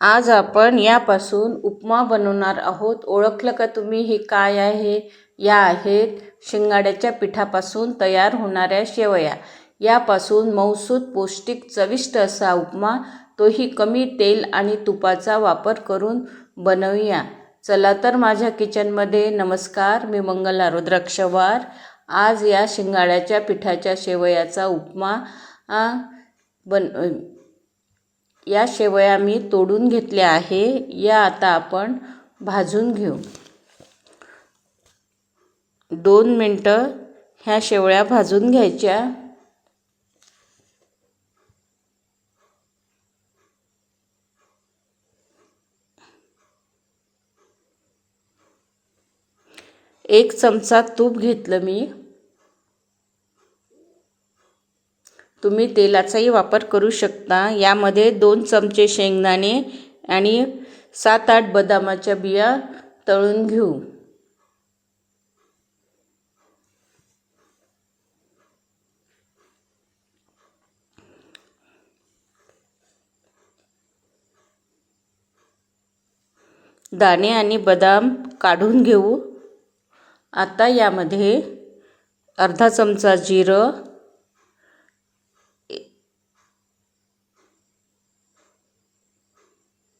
आज आपण यापासून उपमा बनवणार आहोत. ओळखलं का तुम्ही? हे काय आहे? या आहेत शिंगाड्याच्या पिठापासून तयार होणाऱ्या शेवया. यापासून मौसूद पौष्टिक चविष्ट असा उपमा तोही कमी तेल आणि तुपाचा वापर करून बनवूया. चला तर माझ्या किचनमध्ये. नमस्कार मी मंगला रुद्राक्षवार. आज या शिंगाड्याच्या पिठाच्या शेवयाचा उपमा बन या शेवया मी तोडून घेतल्या आहे या आता आपण भाजून घेऊ. दोन मिनटं ह्या शेवया भाजून घ्यायच्या. एक चमचा तूप घेतलं मी. तुम्ही तेलाचाही वापर करू शकता. यामध्ये दोन चमचे शेंगदाणे आणि सात आठ बदामाच्या बिया तळून घेऊ. दाणे आणि बदाम काढून घेऊ. आता यामध्ये अर्धा चमचा जिरं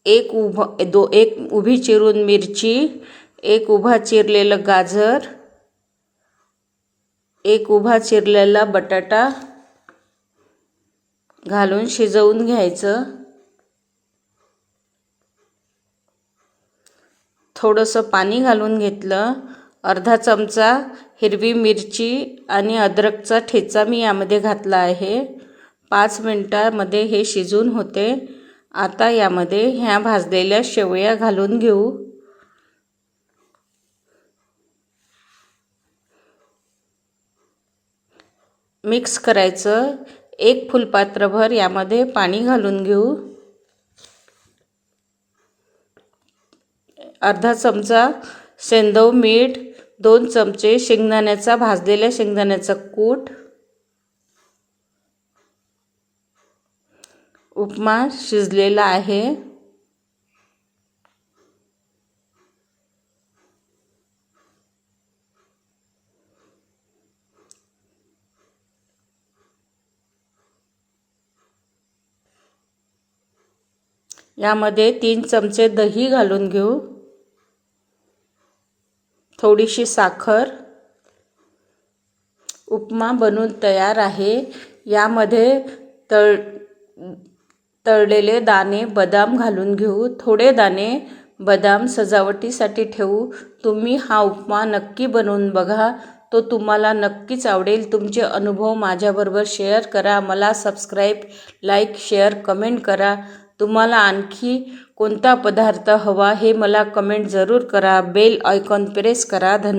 एक उभं दो एक उभी चिरून मिरची एक उभा चिरलेलं गाजर एक उभा चिरलेला बटाटा घालून शिजवून घ्यायचं. थोडंसं पाणी घालून घेतलं. अर्धा चमचा हिरवी मिरची आणि अद्रकचा ठेचा मी यामध्ये घातला आहे. पाच मिनटामध्ये हे शिजून होते. आता यामध्ये ह्या भाजलेल्या शेवया घालून घेऊ. मिक्स करायचं. एक फुलपात्रभर यामध्ये पाणी घालून घेऊ. अर्धा चमचा सेंदव मीठ दोन चमचे शेंगदाण्याचा भाजलेल्या शेंगदाण्याचा कूट. उपमा शिजलेला आहे. यामध्ये तीन चमचे दही घालून घेऊ. थोडीशी साखर. उपमा बनून तयार आहे. यामध्ये तळ तळलेले दाणे बदाम घालून घेऊ. थोडे दाणे बदाम सजावटीसाठी ठेवू. तुम्ही हा उपमा नक्की बनवून बघा. तो तुम्हाला नक्कीच आवडेल. तुमचे अनुभव माझ्याबरोबर शेअर करा. मला सबस्क्राईब लाईक शेअर कमेंट करा. तुम्हाला आणखी कोणता पदार्थ हवा हे मला कमेंट जरूर करा. बेल आयकॉन प्रेस करा. धन्य